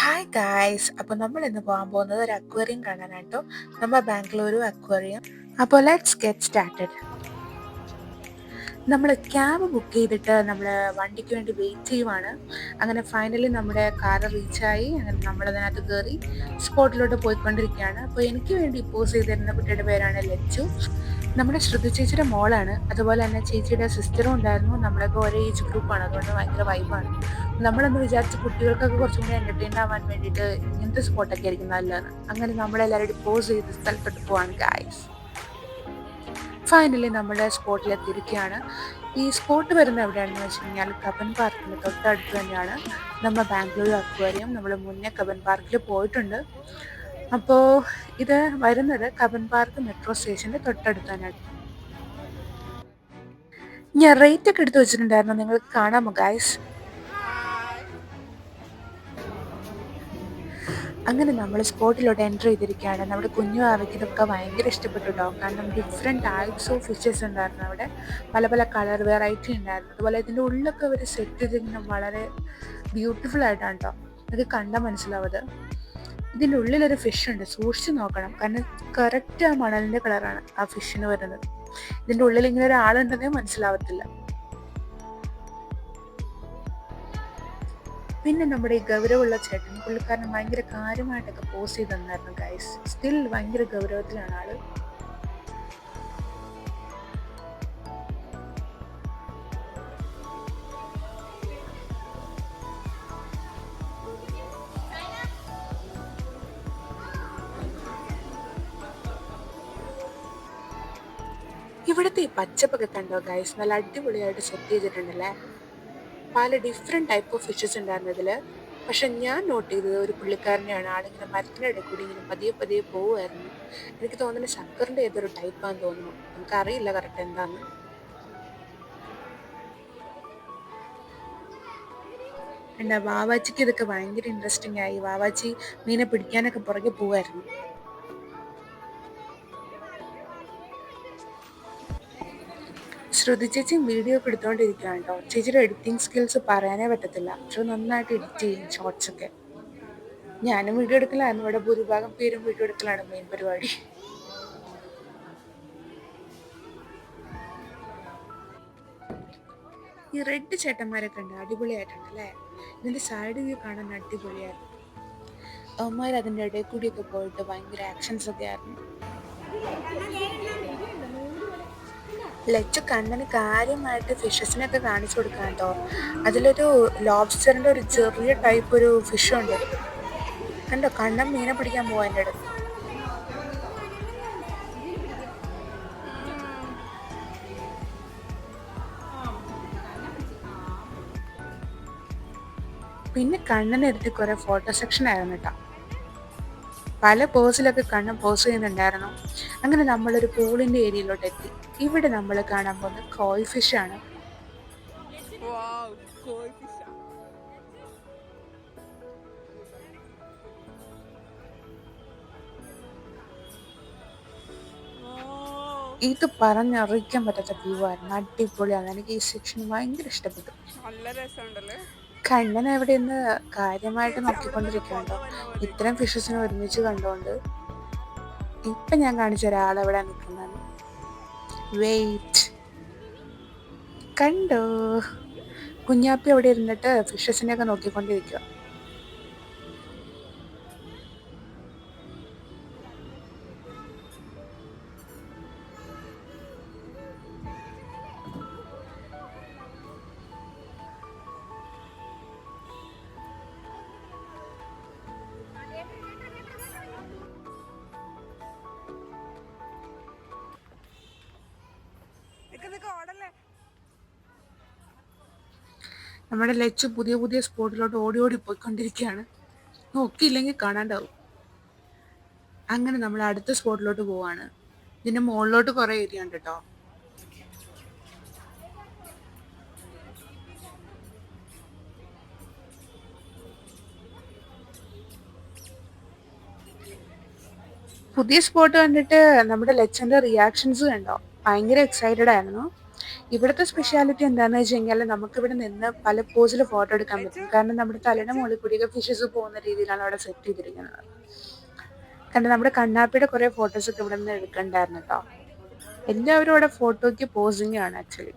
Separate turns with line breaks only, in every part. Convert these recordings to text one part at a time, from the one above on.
Hi guys അപ്പോൾ നമ്മൾ ഇന്ന് പോകാൻ പോകുന്നത് ഒരു അക്വേറിയം കാണാനായിട്ടോ നമ്മൾ ബാംഗ്ലൂരു അക്വേറിയം അപ്പോൾ ലെറ്റ്സ് ഗെറ്റ് സ്റ്റാർട്ടഡ് നമ്മൾ ക്യാബ് ബുക്ക് ചെയ്തിട്ട് നമ്മൾ വണ്ടിക്ക് വേണ്ടി വെയിറ്റ് ചെയ്യുവാണ്. അങ്ങനെ ഫൈനലി നമ്മുടെ കാർ റീച്ചായി അങ്ങനെ നമ്മൾ അതിനകത്ത് കയറി സ്പോട്ടിലോട്ട് പോയിക്കൊണ്ടിരിക്കുകയാണ്. അപ്പോൾ എനിക്ക് വേണ്ടി പോസ് ചെയ്തിരുന്ന കുട്ടിയുടെ പേരാണ് ലച്ചു. നമ്മുടെ ശ്രുതി ചേച്ചിയുടെ മോളാണ്. അതുപോലെ തന്നെ ചേച്ചിയുടെ സിസ്റ്ററും ഉണ്ടായിരുന്നു. നമ്മളൊക്കെ ഒരേ ഏജ് ഗ്രൂപ്പാണ് അതുകൊണ്ട് ഭയങ്കര വൈബാണ് നമ്മളെന്ന് വിചാരിച്ച കുട്ടികൾക്കൊക്കെ കുറച്ചും കൂടി എന്റർടൈൻ ആവാൻ വേണ്ടിയിട്ട് ഇങ്ങനത്തെ സ്പോട്ടൊക്കെ ആയിരിക്കും നല്ലതാണ് അങ്ങനെ നമ്മളെല്ലാവരും പോസ് ചെയ്ത് സ്ഥലത്തോട്ട് പോവാണ് ഗായ്സ് ഫൈനലി നമ്മുടെ സ്പോട്ടിലെത്തിയിരിക്കുകയാണ് ഈ സ്പോട്ട് വരുന്ന എവിടെയാണെന്ന് വെച്ച് കഴിഞ്ഞാൽ കബൻ പാർക്കിന് തൊട്ടടുത്ത് തന്നെയാണ്. നമ്മൾ ബാംഗ്ലൂർ അക്വേറിയം നമ്മൾ മുന്നേ കബൻ പാർക്കിൽ പോയിട്ടുണ്ട്. അപ്പോൾ ഇത് വരുന്നത് കബൻ പാർക്ക് മെട്രോ സ്റ്റേഷന്റെ തൊട്ടടുത്ത് തന്നെയാണ്. ഞാൻ റേറ്റ് ഒക്കെ എടുത്ത് വെച്ചിട്ടുണ്ടായിരുന്നു. നിങ്ങൾക്ക് കാണാമോ ഗായ്സ് അങ്ങനെ നമ്മൾ സ്പോട്ടിലോട്ട് എന്റർ ചെയ്തിരിക്കുകയാണ്. നമ്മുടെ കുഞ്ഞു ആവയ്ക്ക് ഇതൊക്കെ ഭയങ്കര ഇഷ്ടപ്പെട്ടു കേട്ടോ കാരണം ഡിഫറെന്റ് ടൈപ്സ് ഓഫ് ഫിഷസ് ഉണ്ടായിരുന്നു അവിടെ. പല പല കളർ വെറൈറ്റി ഉണ്ടായിരുന്നു. അതുപോലെ ഇതിന്റെ ഉള്ളൊക്കെ അവർ സെറ്റ് ചെയ്തിരിക്കുന്ന വളരെ ബ്യൂട്ടിഫുൾ ആയിട്ടാണ് കേട്ടോ അത് കണ്ടാൽ മനസ്സിലാവത് ഇതിന്റെ ഉള്ളിലൊരു ഫിഷ് ഉണ്ട്. സൂക്ഷിച്ച് നോക്കണം. കാരണം കറക്റ്റ് ആ മണലിന്റെ കളറാണ് ആ ഫിഷിന് വരുന്നത്. ഇതിന്റെ ഉള്ളിൽ ഇങ്ങനെ ഒരാളുണ്ടെന്നേ മനസ്സിലാവത്തില്ല. പിന്നെ നമ്മുടെ ഈ ഗൗരവമുള്ള ചേട്ടൻ പുള്ളിക്കാരൻ ഭയങ്കര കാര്യമായിട്ടൊക്കെ പോസ്റ്റ് ചെയ്ത് തന്നായിരുന്നു ഗൈസ് സ്റ്റിൽ ഭയങ്കര ഗൗരവത്തിലാണ് ആൾ. ഇവിടുത്തെ ഈ പച്ചപ്പൊക്കെ കണ്ടോ ഗൈസ് നല്ല അടിപൊളിയായിട്ട് സെറ്റ് ചെയ്തിട്ടുണ്ടല്ലേ? പല ഡിഫറെന്റ് ടൈപ്പ് ഓഫ് ഫിഷസ് ഉണ്ടായിരുന്നു അതിൽ പക്ഷെ ഞാൻ നോട്ട് ചെയ്തത് ഒരു പുള്ളിക്കാരനെയാണ്. ആളിങ്ങനെ മരത്തിനിടെ കൂടി ഇങ്ങനെ പതിയെ പതിയെ പോവുമായിരുന്നു. എനിക്ക് തോന്നുന്നത് ശങ്കറിന്റെ ഏതൊരു ടൈപ്പാന്ന് തോന്നുന്നു. നമുക്കറിയില്ല കറക്റ്റ് എന്താന്ന്. എന്റെ വാവാച്ചിക്ക് ഇതൊക്കെ ഭയങ്കര ഇൻട്രസ്റ്റിംഗ് ആയി. വാവാച്ചി മീനെ പിടിക്കാനൊക്കെ പുറകെ പോവായിരുന്നു ശ്രുതി ചേച്ചി വീഡിയോ ഒക്കെ എടുത്തുകൊണ്ടിരിക്കുകയാണ് കേട്ടോ ചേച്ചിയുടെ എഡിറ്റിംഗ് സ്കിൽസ് പറയാനേ പറ്റത്തില്ല. അത്ര നന്നായിട്ട് എഡിറ്റ് ചെയ്യും ഷോർട്സ് ഒക്കെ. ഞാനും വീഡിയോ എടുക്കലായിരുന്നു. ഇവിടെ ഭൂരിഭാഗം പേരും വീഡിയോ എടുക്കലാണ് മെയിൻ പരിപാടി. ഈ റെഡ് ചേട്ടന്മാരൊക്കെ ഉണ്ട്. അടിപൊളിയായിട്ടുണ്ട് അല്ലേ? ഇതിന്റെ സൈഡ് വ്യൂ കാണാൻ അടിപൊളിയായിരുന്നു. അവന്മാർ അതിന്റെ ഇടയിൽ കൂടിയൊക്കെ പോയിട്ട് ഭയങ്കര ആക്ഷൻസ് ഒക്കെ ആയിരുന്നു. ലച്ചു കണ്ണന് കാര്യമായിട്ട് ഫിഷസിനൊക്കെ കാണിച്ചു കൊടുക്കാൻ കേട്ടോ അതിലൊരു ലോബ്സ്റ്ററിന്റെ ഒരു ചെറിയ ടൈപ്പ് ഒരു ഫിഷ് ഉണ്ട്. കണ്ടോ? കണ്ണൻ മീനെ പിടിക്കാൻ പോവാ എന്റെ അടുത്ത്. പിന്നെ കണ്ണനെടുത്ത് കുറെ ഫോട്ടോ സെക്ഷൻ ആയിരുന്നു കേട്ടോ പല പോസിലൊക്കെ കണ്ണും പോസ് ചെയ്യുന്നുണ്ടായിരുന്നു. അങ്ങനെ നമ്മളൊരു പൂളിന്റെ ഏരിയയിലോട്ട് എത്തി. ഇവിടെ നമ്മൾ കാണാൻ പോകുന്നത് കോയി ഫിഷ് ആണ്. ഇത് പറഞ്ഞറിയിക്കാൻ പറ്റാത്ത വ്യൂ ആയിരുന്നു. അടിപൊളിയാണ്. എനിക്ക് ഈ സെക്ഷൻ ഭയങ്കര ഇഷ്ടപ്പെട്ടു.
നല്ല രസമുണ്ടല്ലേ?
കണ്ണൻ എവിടെ നിന്ന് കാര്യമായിട്ട് നോക്കിക്കൊണ്ടിരിക്കുന്നുണ്ടോ? ഇത്തരം ഫിഷസിനെ ഒരുമിച്ച് കണ്ടുകൊണ്ട് ഇപ്പൊ ഞാൻ കാണിച്ച ഒരാളെവിടെ നിൽക്കുന്നത് വെയിറ്റ് കണ്ടോ? കുഞ്ഞാപ്പി അവിടെ ഇരുന്നിട്ട് ഫിഷസിനെയൊക്കെ നോക്കിക്കൊണ്ടിരിക്കുക
ഓടല്ലേ
നമ്മുടെ ലച്ചു പുതിയ പുതിയ സ്പോട്ടിലോട്ട് ഓടി ഓടി പോയിക്കൊണ്ടിരിക്കുകയാണ്. നോക്കിയില്ലെങ്കിൽ കാണാണ്ടാവും. അങ്ങനെ നമ്മൾ അടുത്ത സ്പോട്ടിലോട്ട് പോവാണ്. ഇതിന്റെ മുകളിലോട്ട് കുറെ ഏരിയ ഉണ്ട് കേട്ടോ. പുതിയ സ്പോട്ട് കണ്ടിട്ട് നമ്മുടെ ലച്ചന്റെ റിയാക്ഷൻസ് കണ്ടോ? ഭയങ്കര എക്സൈറ്റഡ് ആയിരുന്നു. ഇവിടുത്തെ സ്പെഷ്യാലിറ്റി എന്താണെന്ന് വെച്ച് കഴിഞ്ഞാൽ നമുക്കിവിടെ നിന്ന് പല പോസിൽ ഫോട്ടോ എടുക്കാൻ പറ്റും. കാരണം നമ്മുടെ തലയുടെ മുകളിൽ കൂടിയൊക്കെ ഫിഷസ് പോകുന്ന രീതിയിലാണ് അവിടെ സെറ്റ് ചെയ്തിരിക്കുന്നത്. കാരണം നമ്മുടെ കണ്ണാപ്പിയുടെ കുറേ ഫോട്ടോസൊക്കെ ഇവിടെ നിന്ന് എടുക്കണ്ടായിരുന്നു കേട്ടോ എല്ലാവരും അവിടെ ഫോട്ടോയ്ക്ക് പോസിംഗ് ആണ് ആക്ച്വലി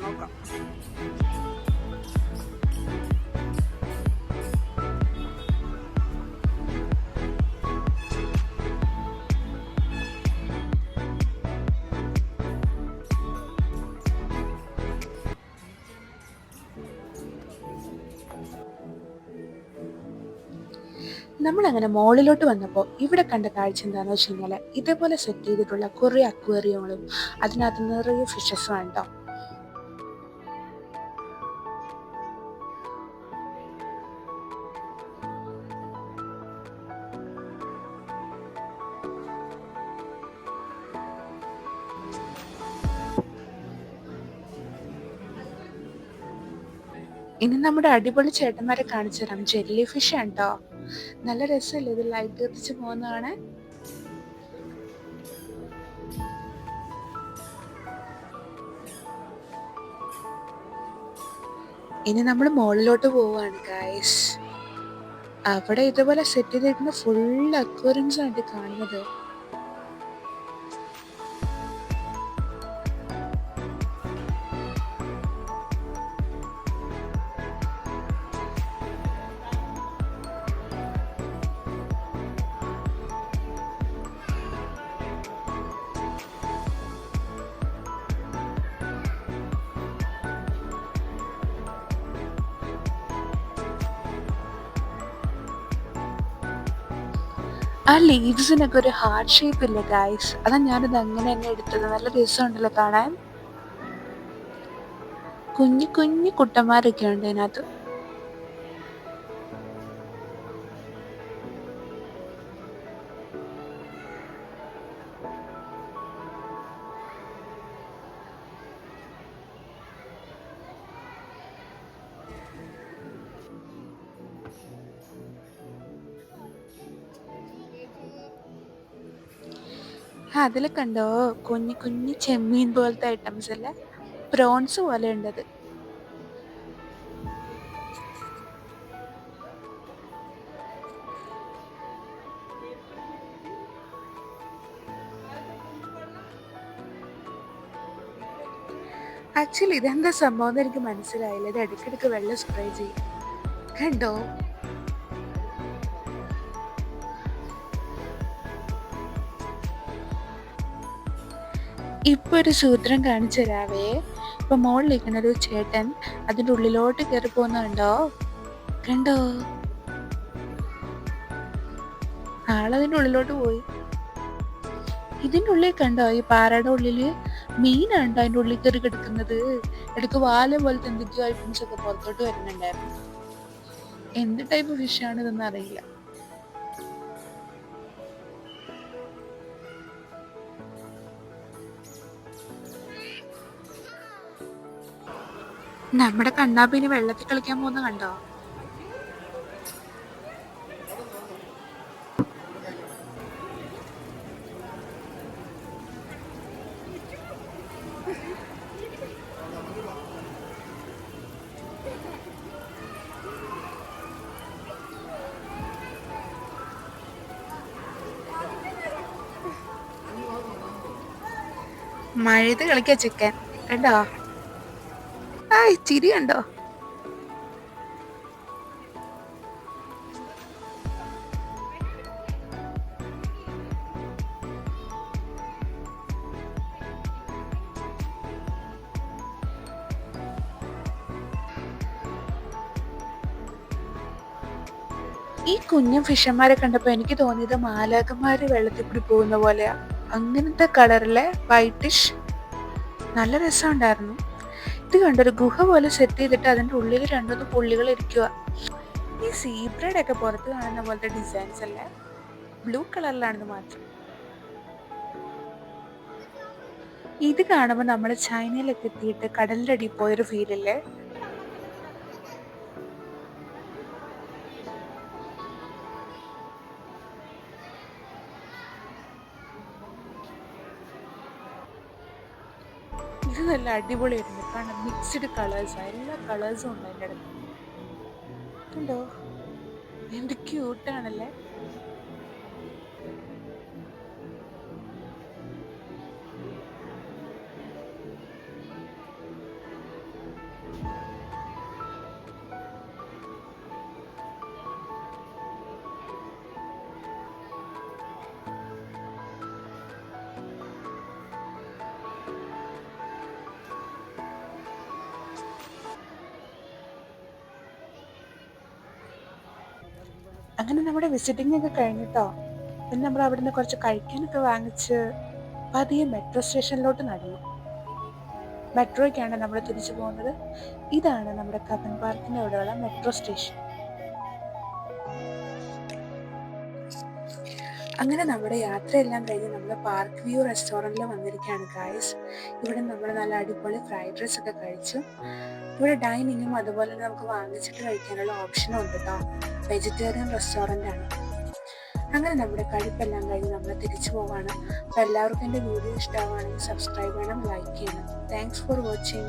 നോക്കാം.
നമ്മളങ്ങനെ മോളിലോട്ട് വന്നപ്പോൾ ഇവിടെ കണ്ട കാഴ്ച എന്താണെന്ന് വെച്ച് കഴിഞ്ഞാൽ ഇതേപോലെ സെറ്റ് ചെയ്തിട്ടുള്ള കുറേ അക്വേറിയങ്ങളും അതിനകത്ത് നിറയെ ഫിഷസും ആണ് ഇനി നമ്മുടെ അടിപൊളി ചേട്ടന്മാരെ കാണിച്ചു തരാം. ജെല്ലി ഫിഷ് കേട്ടോ നല്ല രസമല്ലേ ഇത് ലൈറ്റ് കത്തിച്ച് പോകുന്നതാണ് ഇനി നമ്മൾ മുകളിലോട്ട് പോവാണ് ഗായ്സ് അവിടെ ഇതുപോലെ സെറ്റ് ചെയ്തിരിക്കുന്ന ഫുൾ അക്വറൻസ് ആണ് കാണുന്നത്. ആ ലീവ്സിനൊക്കെ ഒരു ഹാർട്ട് ഷേപ്പ് ഇല്ല ഗായ്സ് അതാ ഞാനിത് അങ്ങനെ തന്നെ എടുത്തത്. നല്ല രസമുണ്ടല്ലോ കാണാൻ. കുഞ്ഞു കുഞ്ഞു കുട്ടന്മാരൊക്കെ ഉണ്ട് അതിനകത്ത്. അതിൽ കണ്ടോ കുഞ്ഞു കുഞ്ഞു ചെമ്മീൻ പോലത്തെ ഐറ്റംസ് അല്ലേ? പ്രോൺസ് പോലെ ഉണ്ടത് ആക്ച്വലി ഇതെന്താ സംഭവം എന്ന് എനിക്ക് മനസ്സിലായില്ല. ഇത് ഇടയ്ക്കിടയ്ക്ക് വെള്ളം സ്പ്രേ ചെയ്യും. കണ്ടോ? ഇപ്പൊ ഒരു സൂത്രം കാണിച്ചു തരാവേ. ഇപ്പൊ മുകളിലിരിക്കുന്ന ഒരു ചേട്ടൻ അതിന്റെ ഉള്ളിലോട്ട് കയറി പോകുന്നുണ്ടോ? കണ്ടോ? ആളതിന്റെ ഉള്ളിലോട്ട് പോയി. ഇതിന്റെ ഉള്ളിൽ കണ്ടോ? ഈ പാറയുടെ ഉള്ളിൽ മീനാണ്ടോ അതിന്റെ ഉള്ളിൽ കയറി കിടക്കുന്നത്. ഇടയ്ക്ക് വാല പോലത്തെ എന്തൊക്കെയോ ഐറ്റംസ് ഒക്കെ പുറത്തോട്ട് വരുന്നുണ്ടായിരുന്നു. എന്ത് ടൈപ്പ് ഫിഷ് ആണ് ഇതെന്ന് അറിയില്ല. നമ്മുടെ കണ്ണാപ്പിന് വെള്ളത്തിൽ കളിക്കാൻ പോകുന്ന കണ്ടോ? മഴയത്ത് കളിക്കാ ചിക്കൻ കണ്ടോ? ആ ചിരിയുണ്ടോ ഈ കുഞ്ഞും ഫിഷന്മാരെ കണ്ടപ്പോൾ എനിക്ക് തോന്നിയത് മാലാകന്മാര് വെള്ളത്തിൽ കൂടി പോകുന്ന പോലെയാ. അങ്ങനത്തെ കളറിലെ വൈറ്റിഷ് നല്ല രസമുണ്ടായിരുന്നു. ഇത് കണ്ടൊരു ഗുഹ പോലെ സെറ്റ് ചെയ്തിട്ട് അതിന്റെ ഉള്ളിൽ രണ്ടൊന്ന് പുള്ളികൾ ഇരിക്കുക ഈ സീബ്രയുടെ ഒക്കെ പുറത്ത് കാണുന്ന പോലത്തെ ഡിസൈൻസ് അല്ലേ? ബ്ലൂ കളറിലാണെന്ന് മാത്രം. ഇത് കാണുമ്പോൾ നമ്മൾ ചൈനയിലൊക്കെ എത്തിയിട്ട് കടലിന്റെ അടിയിൽ പോയൊരു ഫീലില്ലേ നല്ല അടിപൊളിയായിരുന്നു. കാരണം മിക്സ്ഡ് കളേഴ്സാണ് എല്ലാ കളേഴ്സും ഉണ്ട് അതിന്റെ അടുത്ത് ഉണ്ടോ എന്ത് ക്യൂട്ടാണല്ലേ അങ്ങനെ നമ്മുടെ വിസിറ്റിംഗ് ഒക്കെ കഴിഞ്ഞിട്ടോ? പിന്നെ നമ്മൾ അവിടെ നിന്ന് കുറച്ച് കഴിക്കാനൊക്കെ വാങ്ങിച്ച് പതിയെ മെട്രോ സ്റ്റേഷനിലോട്ട് നടന്നു. മെട്രോയ്ക്കാണ് നമ്മൾ തിരിച്ചു പോകുന്നത്. ഇതാണ് നമ്മുടെ കബൻ പാർക്കിന്റെ അവിടെയുള്ള മെട്രോ സ്റ്റേഷൻ അങ്ങനെ നമ്മുടെ യാത്രയെല്ലാം കഴിഞ്ഞ് നമ്മൾ പാർക്ക് വ്യൂ റെസ്റ്റോറന്റിൽ വന്നിരിക്കുകയാണ് ഗായ്സ് ഇവിടെ നമ്മൾ നല്ല അടിപൊളി ഫ്രൈഡ് റൈസ് ഒക്കെ കഴിച്ചു. ഇവിടെ ഡൈനിങ്ങും അതുപോലെ തന്നെ നമുക്ക് വാങ്ങിച്ചിട്ട് കഴിക്കാനുള്ള ഓപ്ഷനും ഉണ്ട് കേട്ടോ വെജിറ്റേറിയൻ റെസ്റ്റോറന്റ് ആണ്. അങ്ങനെ നമ്മുടെ കഴിപ്പെല്ലാം കഴിഞ്ഞ് നമ്മൾ തിരിച്ചു പോവാണ്. അപ്പോൾ എല്ലാവർക്കും എന്റെ വീഡിയോ ഇഷ്ടമാവുകയാണെങ്കിൽ സബ്സ്ക്രൈബ് ചെയ്യണം ലൈക്ക് ചെയ്യണം. Thanks for watching